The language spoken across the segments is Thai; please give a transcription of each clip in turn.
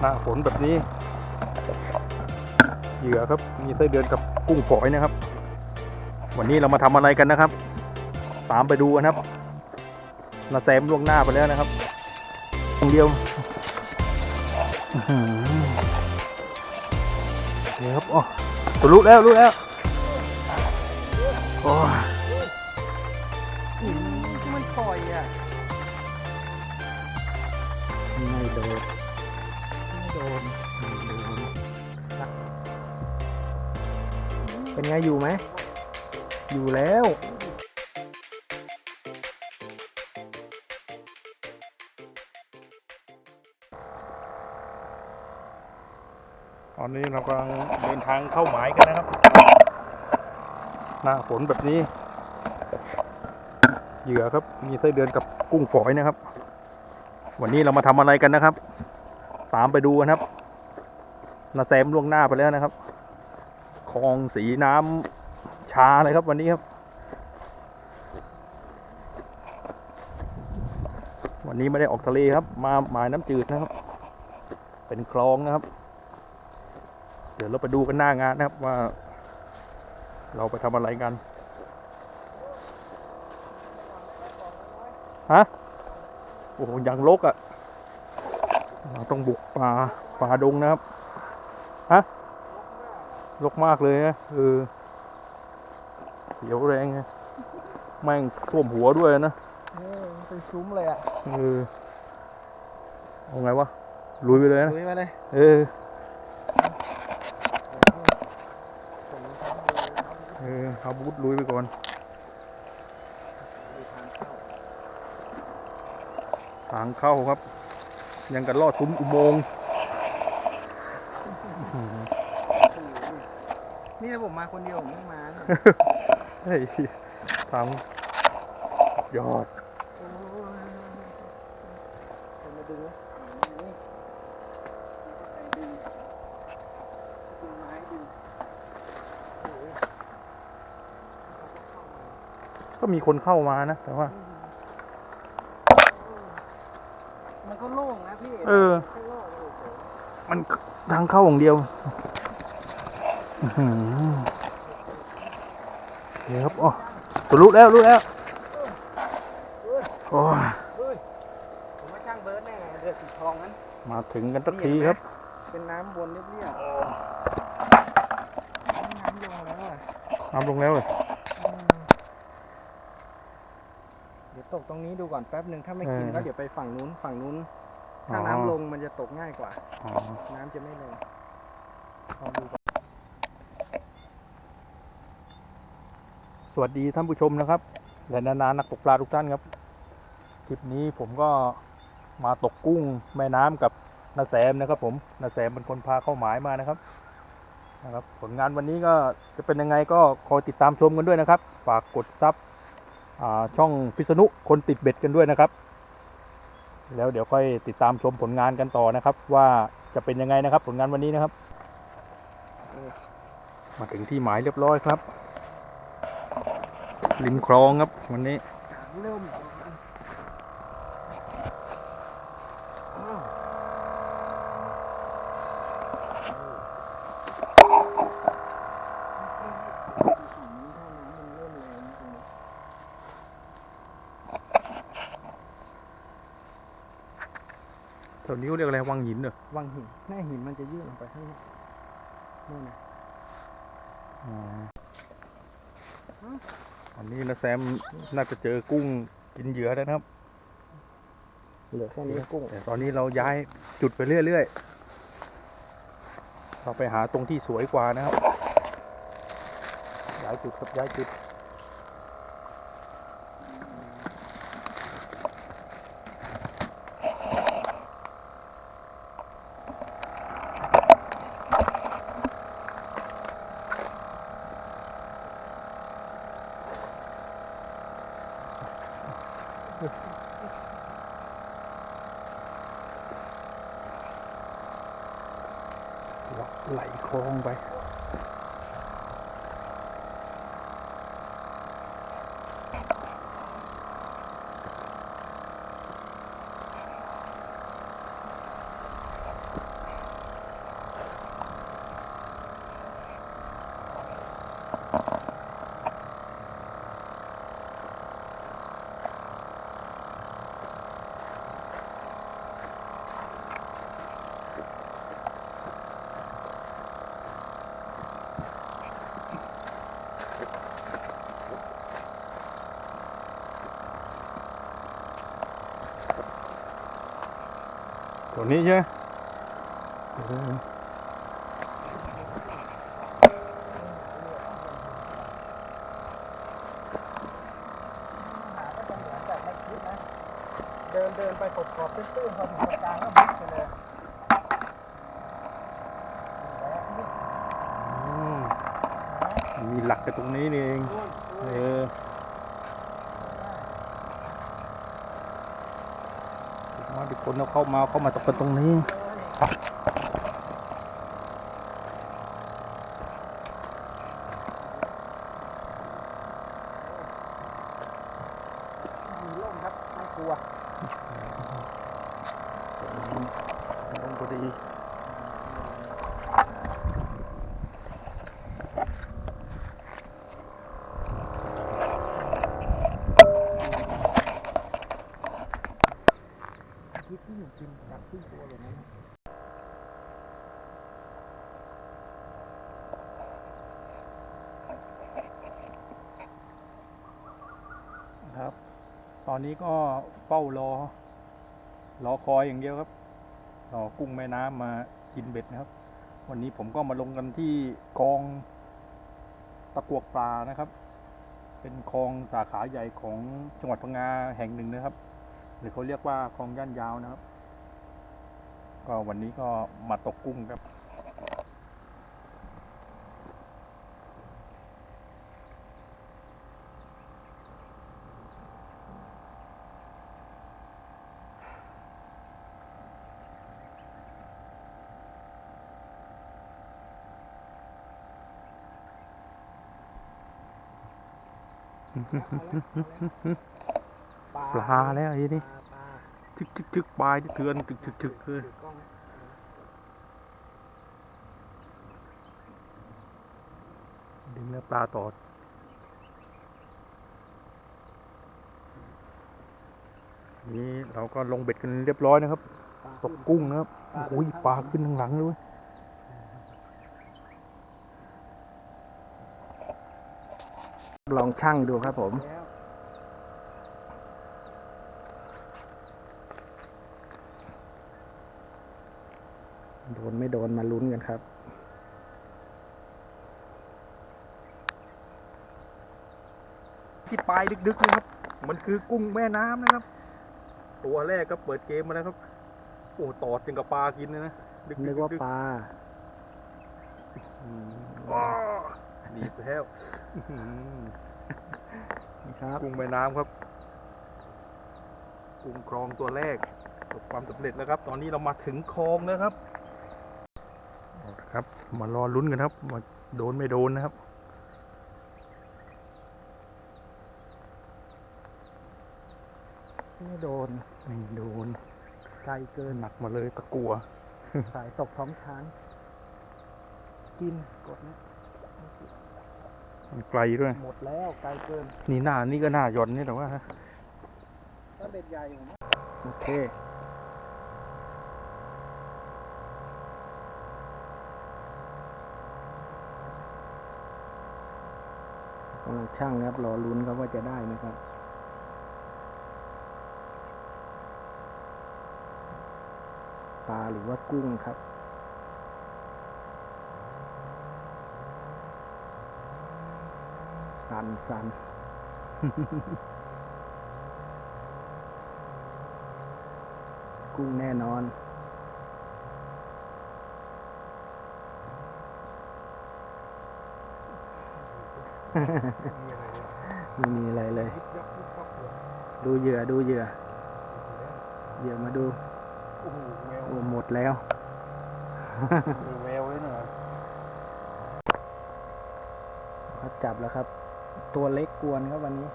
หน้าฝนแบบนี้ เหยื่อครับ มีไส้เดือนกับกุ้งฝอยนะครับ วันนี้เรามาทำอะไรกันนะครับ ตามไปดูกันครับนาแซมล่วงหน้าไปแล้วนะครับคนเดียวอื้อหือนี่ครับอ๋อตัวรู้แล้วรู้แล้วโอ้ยมันปล่อยอะไม่โดน เป็นไงอยู่ไหม อยู่แล้วตอนนี้เรากำลังเดินทางเข้าหมายกันนะครับ หน้าฝนแบบนี้ เหยื่อครับ มีไส้เดือนกับกุ้งฝอยนะครับ วันนี้เรามาทำอะไรกันนะครับ ตามไปดูกันครับนาแซมล่วงหน้าไปแล้วนะครับคลองสีน้ำชาเลยครับวันนี้ครับ วันนี้ไม่ได้ออกทะเลครับ มาหมายน้ำจืดนะครับ เป็นคลองนะครับ เดี๋ยวเราไปดูกันหน้างานนะครับว่า เราไปทำอะไรกันฮะโอ้โหยังลกอะ่ะ เราต้องบุกป่าป่าดงนะครับฮะลกมากเลยนะเออเสียวแรงไงแม่งท่วมหัวด้วยนะเออมันเป็นซุ้มเลยอะเออเอาไงวะลุยไปเลยนะลุยมาเลยเออเออเอาบูทลุยไปก่อนทางเข้าครับ ยังกันลอดซุ้มอุโมงค์อื้อหือนี่ถ้าผมมาคนเดียวผมไม่มานะเฮ้ยทางยอด โอ้ยคนมาดึงนะนี่ดึงดึงไม้ดึงโอ้ย ก็มีคนเข้ามานะ แต่ว่ามันก็โล่งนะพี่ เออ ข้างนอกเลยเฉย มันทางเข้าอย่างเดียวอื้อหือนี่ครับอ๋อตัวรู้แล้วรู้แล้วโอ้ยเฮ้ยผมว่าช่างเบิร์ดแน่เดือดสีทองนั้น มาถึงกันสักทีครับ เป็นน้ำวนเรียบๆน้ำลงแล้วอะน้ำลงแล้วเลยอืมเดี๋ยวตกตรงนี้ดูก่อนแป๊บหนึ่งถ้าไม่กินก็เดี๋ยวไปฝั่งนู้นฝั่งนู้น ถ้าน้ำลงมันจะตกง่ายกว่า อ๋อน้ำจะไม่ลงลองดูก่อนสวัสดีท่านผู้ชมนะครับและนานานักตกปลาทุกท่านครับ คลิปนี้ผมก็มาตกกุ้งแม่น้ำกับนาแซมนะครับ ผมนาแซมเป็นคนพาเข้าหมายมานะครับนะครับ ผลงานวันนี้ก็จะเป็นยังไงก็คอยติดตามชมกันด้วยนะครับ ฝากกดซับอ่าช่องพิษณุคนติดเบ็ดกันด้วยนะครับ แล้วเดี๋ยวค่อยติดตามชมผลงานกันต่อนะครับ ว่าจะเป็นยังไงนะครับ ผลงานวันนี้นะครับ มาถึงที่หมายเรียบร้อยครับริมคลองครับวันนี้เริ่มอ้าวฝั่งนี้ถ้าน้ำมันเริ่มแรงตรงนี้ แถ วนี้เขาเรียกอะไรวังหินเหรอวังหินหน้าหินมันจะยื่นลงไปข้างนอกนู่นนะอ๋ออันนี้นะแซมน่าจะเจอกุ้งกินเหยื่อแล้วนะครับเหลือแค่นี้กุ้งแต่ตอนนี้เราย้ายจุดไปเรื่อยๆเราไปหาตรงที่สวยกว่านะครับย้ายจุดครับย้ายจุด ไหล คลองไปตัวนี้ใช่ไหมเออหาก็จะเหมือนแบบไม่คิดนะเดินเดินไปขอบขอบตื้นๆพอถึงตรงกลางก็บิ๊กไปเลยอืมมีหลักกันตรงนี้นี่เอง เออมา ทุกคนเราเข้ามาเข้ามาตกกันตรงนี้ มีร่มครับไม่กลัว ลงพอดี คิดที่หนูกินกัดที่ตัวเลยนะ ครับ ต อนนี้ก็เฝ้ารอ รอคอยอย่างเดียวครับ รอกุ้งแม่น้ำมากินเบ็ดนะครับ วันนี้ผมก็มาลงกันที่คลองตะกวกปลานะครับ เป็นคลองสาขาใหญ่ของจังหวัดพังงาแห่งหนึ่งนะครับ หรือเขาเรียกว่าคลองย่านยาวนะครับ ก็วันนี้ก็มาตกกุ้งครับ ปลาแล้วไอ้นี่ปลาปลาชึกชึกชึกปลายเถือนชึกชึกชึกเลยดึงเนื้อปลาต่อนี่เราก็ลงเบ็ดกันเรียบร้อยนะครับ ตกกุ้งนะครับโอ้ยปลาขึ้นทางหลังเลยเว้ย ลองช่างดูครับผมโดนไม่โดนมาลุ้นกันครับ ที่ปลายดึกๆนะครับ มันคือกุ้งแม่น้ำนะครับ ตัวแรกก็เปิดเกมมาแล้วครับ โอ้ตอดจึงกับปลากินเลยนะดึกๆนึกว่าดึกๆปลา อืมว้าวหนีบแล้วอื้อหือนี่ครับกุ้งแม่น้ำครับ กุ้งคลองตัวแรกประสบความสำเร็จแล้วครับ ตอนนี้เรามาถึงคลองแล้วครับเอาละครับ มารอลุ้นกันครับว่าโดนไม่โดนนะครับไม่โดนไม่โดนไกลเกินหนักมาเลยตะกัว สายตกท้องช้าง กินกดนะ มันไกลด้วย หมดแล้วไกลเกิน นี่หน้านี่ก็หน้าหย่อนนี่แต่ว่าถ้าเบ็ดใหญ่ผมว่าโอเคกำลังช่างนะครับรอลุ้นครับว่าจะได้ไหมครับปลาหรือว่ากุ้งครับ สันสันกุ้งแน่นอน ไม่มีอะไรเลย ดูเหยื่อดูเหยื่อ เหยื่อมาดู โอ้โหแววโอ้หมดแล้วแววเลยเนี่ยเขาจับแล้วครับ ตัวเล็กกวนครับวันนี้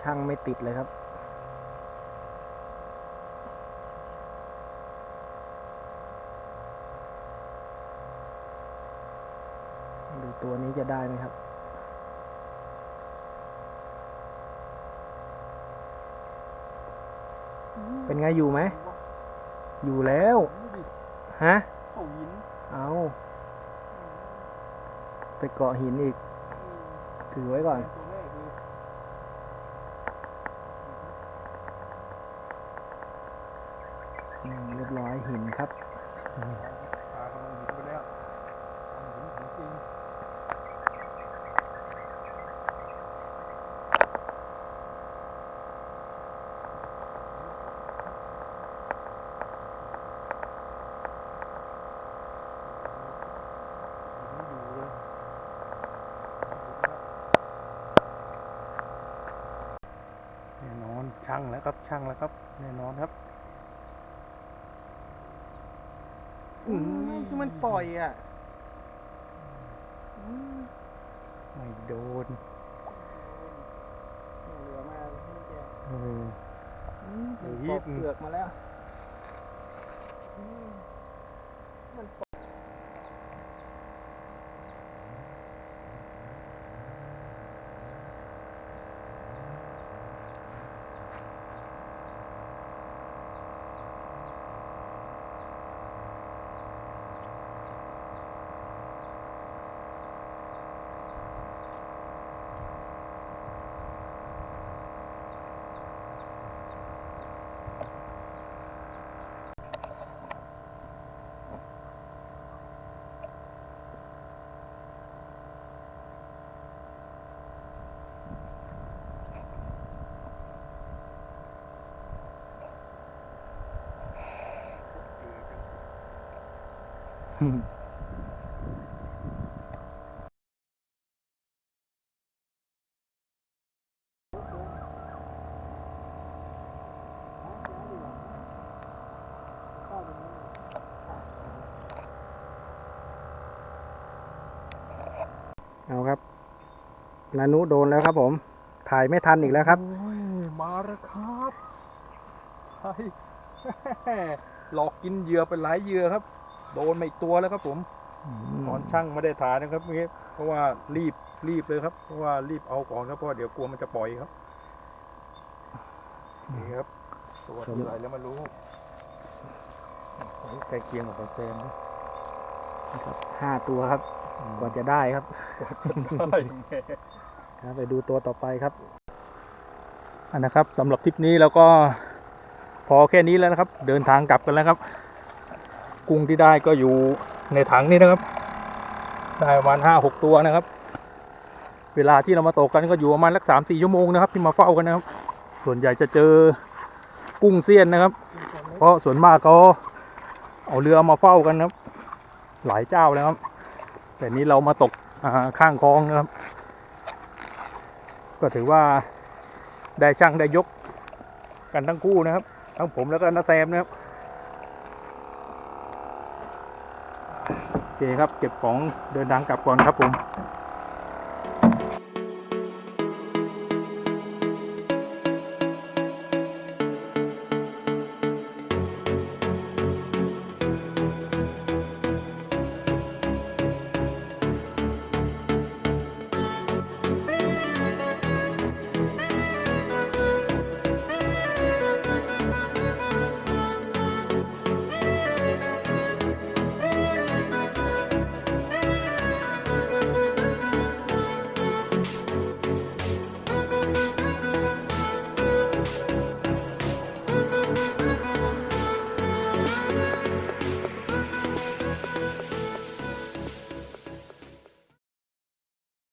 ช่างไม่ติดเลยครับ ดูตัวนี้จะได้ไหมครับ เป็นไงอยู่ไหม อยู่แล้ว ฮะเขาหินเอา ไปเกาะหินอีก ถือไว้ก่อนอืมเรียบร้อยหินครับ ปลากำลังหินไปแล้วทำหินของจริงหินอยู่เลยแน่นอน ช่างแล้วครับช่างแล้วครับแน่นอนครับอืมไม่ที่มันปล่อยอะไม่โดนเหลือมาไม่แกเอออืมเฮ้ยปอกเปลือกมาแล้วอืมมัน เอาครับนานุโดนแล้วครับผม ถ่ายไม่ทันอีกแล้วครับ โอ้ยมาแล้วครับใช่หลอกกินเหยื่อไปหลายเหยื่อครับ โดนมาอีกตัวแล้วครับผม ตอนช่างไม่ได้ถ่ายนะครับเมื่อกี้เพราะว่ารีบรีบเลยครับ เพราะว่ารีบเอาก่อนครับเพราะว่าเดี๋ยวกลัวมันจะปล่อยครับนี่ครับตัวที่ไหนแล้วไมารู้โอ้ยใกล้เคียงกับของแซมนะนะครับห้าตัวครับ กว่าจะได้ครับได้แม่ครับไปดูตัวต่อไปครับอันนะครับสำหรับทริปนี้เราก็พอแค่นี้แล้วนะครับ เดินทางกลับกันแล้วครับ กุ้งที่ได้ก็อยู่ในถังนี้นะครับ ได้ประมาณห้าหกตัวนะครับ เวลาที่เรามาตกกันก็อยู่ประมาณสักสามสี่ชั่วโมงนะครับ ที่มาเฝ้ากันนะครับ ส่วนใหญ่จะเจอกุ้งเสี้ยนนะครับ เพราะส่วนมากเขาเอาเรือมาเฝ้ากันนะครับ หลายเจ้าแล้วครับ แต่นี้เรามาตกาข้างคลองนะครับ ก็ถือว่าได้ช่างได้ยกกันทั้งคู่นะครับ ทั้งผมแล้วก็น้าแซมนะครับโอเคครับ เก็บของเดินทางกลับก่อนครับผม